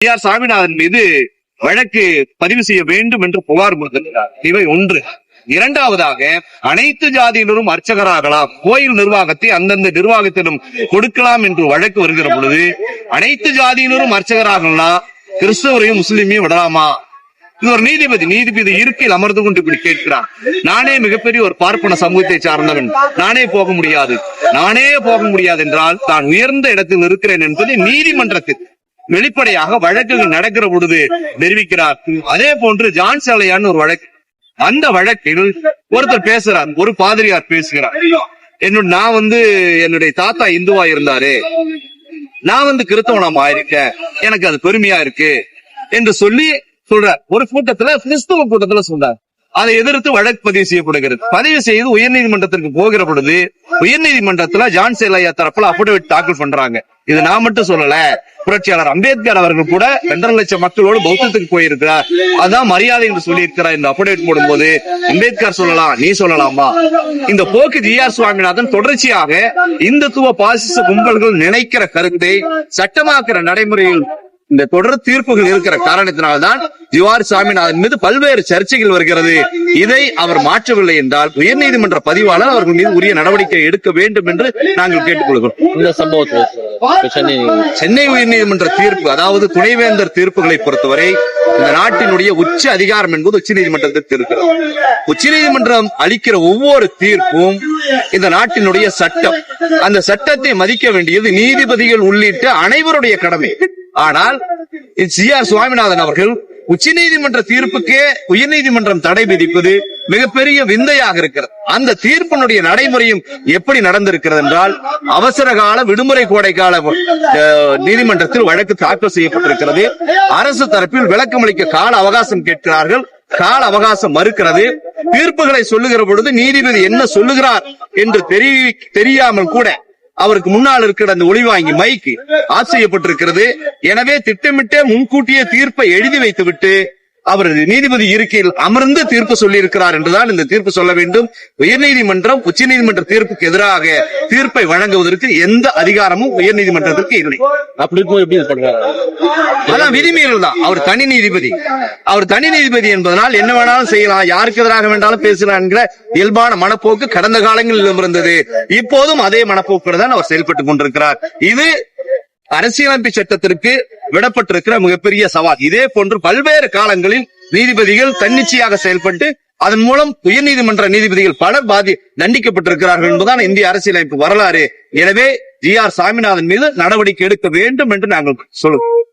D R Saminathan மீது வழக்கு பதிவு செய்ய வேண்டும் என்று புகார் இவை ஒன்று. இரண்டாவதாக அனைத்து ஜாதியினரும் அர்ச்சகராகலாம். கோயில் நிர்வாகத்தை அந்தந்த நிர்வாகத்திலும் கொடுக்கலாம் என்று வழக்கு வருகிற பொழுது அனைத்து ஜாதியினரும் அர்ச்சகராகலாம் கிறிஸ்தவரையும் முஸ்லீமையும் விடலாமா? இது ஒரு நீதிபதி நீதிபதி இருக்கையில் அமர்ந்து கொண்டு இப்படி கேட்கிறான் நானே மிகப்பெரிய ஒரு பார்ப்பன சமூகத்தை சார்ந்தவன். நானே போக முடியாது. நானே போக முடியாது என்றால் தான் உயர்ந்த இடத்தில் இருக்கிறேன் என்பதை நீதிமன்றத்தில் வெளிப்படையாக வழக்குகள் நடக்கிற பொழுது தெரிவிக்கிறார். அதே போன்று ஜான் சாலையான்னு ஒரு வழக்கு. அந்த வழக்கில் ஒருத்தர் பேசுறார் ஒரு பாதிரியார் பேசுகிறார். என்னோட நான் வந்து என்னுடைய தாத்தா இந்துவா இருந்தாரு. நான் வந்து கிறிஸ்தவனம் ஆயிருக்கேன் எனக்கு அது பெருமையா இருக்கு? என்று சொல்லி சொல்றார். ஒரு கூட்டத்துல கிறிஸ்தவ கூட்டத்துல சொல்றார் அதை எதிர்த்து வழக்கு பதிவு செய்யப்படுகிறது. பதிவு செய்து உயர்நீதிமன்றத்திற்கு போகிற பொழுது உயர்நீதிமன்றத்துல ஜான் சேலையா தரப்புல அபிடவிட் தாக்கல் பண்றாங்க. இது நான் மட்டும் சொல்லல. புரட்சியாளர் அம்பேத்கர் அவர்கள் கூட ரெண்டரை லட்சம் மக்களோடு பௌத்தத்துக்கு போயிருக்கிறார். அதான் மரியாதை என்று சொல்லி இருக்கிறார் இந்த அப்டேட் போடும்போது அம்பேத்கர் சொல்லலாம் நீ சொல்லலாமா? இந்த போக்கு ஜி ஆர் சுவாமிநாதன் தொடர்ச்சியாக இந்துத்துவ பாசிச கும்பல்கள் நினைக்கிற கருத்தை சட்டமாக்குற நடைமுறையில் இந்த தொடர் தீர்ப்புகள் இருக்கிற காரணத்தினால்தான் ஜிவார் சாமிநாதன் மீது பல்வேறு சர்ச்சைகள் வருகிறது. இதை அவர் மாற்றவில்லை என்றால் உயர்நீதிமன்ற பதிவாளர் அவர்கள் மீது உரிய நடவடிக்கை எடுக்க வேண்டும் என்று நாங்கள் கேட்டுக்கொள்கிறோம். இந்த சம்பவத்துல சென்னை சென்னை உயர்நீதிமன்ற தீர்ப்பு அதாவது துணைவேந்தர் தீர்ப்புகளை பொறுத்தவரை இந்த நாட்டினுடைய உச்ச அதிகாரம் என்பது உச்சநீதிமன்றத்திற்கு இருக்கிறது. உச்சநீதிமன்றம் அளிக்கிற ஒவ்வொரு தீர்ப்பும் இந்த நாட்டினுடைய சட்டம். அந்த சட்டத்தை மதிக்க வேண்டியது நீதிபதிகள் உள்ளிட்ட அனைவருடைய கடமை. ஆனால் சி. ஆர். சுவாமிநாதன் அவர்கள் உச்சநீதிமன்ற தீர்ப்புக்கே உயர்நீதிமன்றம் தடை விதிப்பது மிகப்பெரிய விந்தையாக இருக்கிறது. அந்த தீர்ப்பினுடைய நடைமுறையும் எப்படி நடந்திருக்கிறது என்றால் அவசர கால விடுமுறை கோடை கால அஹ், நீதிமன்றத்தில் வழக்கு தாக்கல் செய்யப்பட்டிருக்கிறது. அரசு தரப்பில் விளக்கமளிக்க கால அவகாசம் கேட்கிறார்கள். கால அவகாசம் மறுக்கிறது. தீர்ப்புகளை சொல்லுகிற பொழுது நீதிபதி என்ன சொல்லுகிறார் என்று தெரிய தெரியாமல் கூட அவருக்கு முன்னால் இருக்கிற அந்த ஒளிவாங்கி மைக்கு ஆஃப் செய்யப்பட்டிருக்கிறது எனவே திட்டமிட்டே முன்கூட்டியே தீர்ப்பை எழுதி வைத்துவிட்டு அவர் நீதிபதி இருக்கையில் அமர்ந்து தீர்ப்பு சொல்லி இருக்கிறார் என்றுதான் இந்த தீர்ப்பு சொல்ல வேண்டும். உயர்நீதிமன்றம் உச்சநீதிமன்ற தீர்ப்புக்கு எதிராக தீர்ப்பை வழங்குவதற்கு எந்த அதிகாரமும் உயர்நீதிமன்றத்திற்கு இல்லை. அப்படி இருக்கும் எப்படி இது பண்றாரு அதான் விதிமீறல் தான். அவர் தனி நீதிபதி. அவர் தனி நீதிபதி என்பதனால் என்ன வேணாலும் செய்யலாம். யாருக்கு எதிராக வேண்டாலும் பேசலாம் என்கிற இயல்பான மனப்போக்கு கடந்த காலங்களில் இருந்தது. இப்போதும் அதே மனப்போக்குடன் தான் அவர் செயல்பட்டுக் கொண்டிருக்கிறார். இது அரசியலமைப்பு சட்டத்திற்கு விடப்பட்டிருக்கிற மிகப்பெரிய சவால். இதே போன்று பல்வேறு காலங்களில் நீதிபதிகள் தன்னிச்சையாக செயல்பட்டு அதன் மூலம் உயர்நீதிமன்ற நீதிபதிகள் பலர் பாதி தண்டிக்கப்பட்டிருக்கிறார்கள் என்பதுதான் இந்திய அரசியலமைப்பு வரலாறு. எனவே ஜி ஆர் சாமிநாதன் மீது நடவடிக்கை எடுக்க வேண்டும் என்று நாங்கள் சொல்லுவோம்